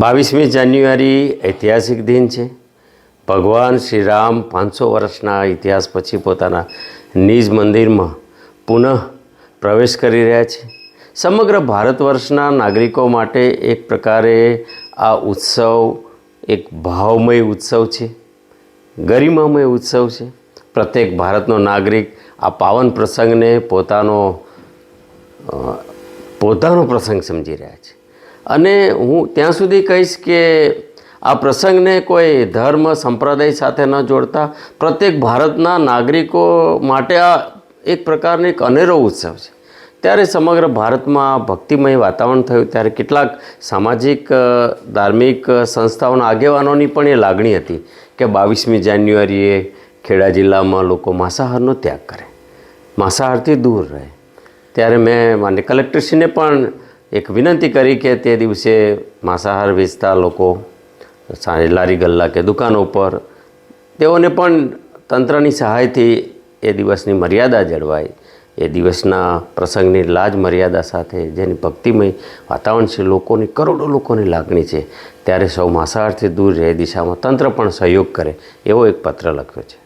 બાવીસમી જાન્યુઆરી ઐતિહાસિક દિન છે. ભગવાન શ્રી રામ પાંચસો વર્ષના ઇતિહાસ પછી પોતાના નિજ મંદિરમાં પુનઃ પ્રવેશ કરી રહ્યા છે. સમગ્ર ભારત વર્ષના નાગરિકો માટે એક પ્રકારે આ ઉત્સવ એક ભાવમય ઉત્સવ છે. ગરિમામય ઉત્સવ છે. પ્રત્યેક ભારતનો નાગરિક આ પાવન પ્રસંગને પોતાનો પોતાનો પ્રસંગ સમજી રહ્યા છે. અને હું ત્યાં સુધી કહીશ કે આ પ્રસંગને કોઈ ધર્મ, સંપ્રદાય સાથે ન જોડતા. પ્રત્યેક ભારતના નાગરિકો માટે આ એક પ્રકારનો એક અનેરો ઉત્સવ છે. ત્યારે સમગ્ર ભારતમાં ભક્તિમય વાતાવરણ થયું. ત્યારે કેટલાક સામાજિક ધાર્મિક સંસ્થાઓના આગેવાનોની પણ એ લાગણી હતી કે બાવીસમી જાન્યુઆરીએ ખેડા જિલ્લામાં લોકો માંસાહારનો ત્યાગ કરે. માંસાહારથી દૂર રહે. ત્યારે મેં માન્ય કલેક્ટરશ્રીને પણ એક વિનંતી કરી કે તે દિવસે માંસાહાર વેચતા લોકો લારી ગલ્લા કે દુકાનો પર, તેઓને પણ તંત્રની સહાયથી એ દિવસની મર્યાદા જળવાય. એ દિવસના પ્રસંગની લાજ મર્યાદા સાથે જેની ભક્તિમય વાતાવરણ છે, લોકોની કરોડો લોકોની લાગણી છે, ત્યારે સૌ માંસાહારથી દૂર રહે દિશામાં તંત્ર પણ સહયોગ કરે, એવો એક પત્ર લખ્યો છે.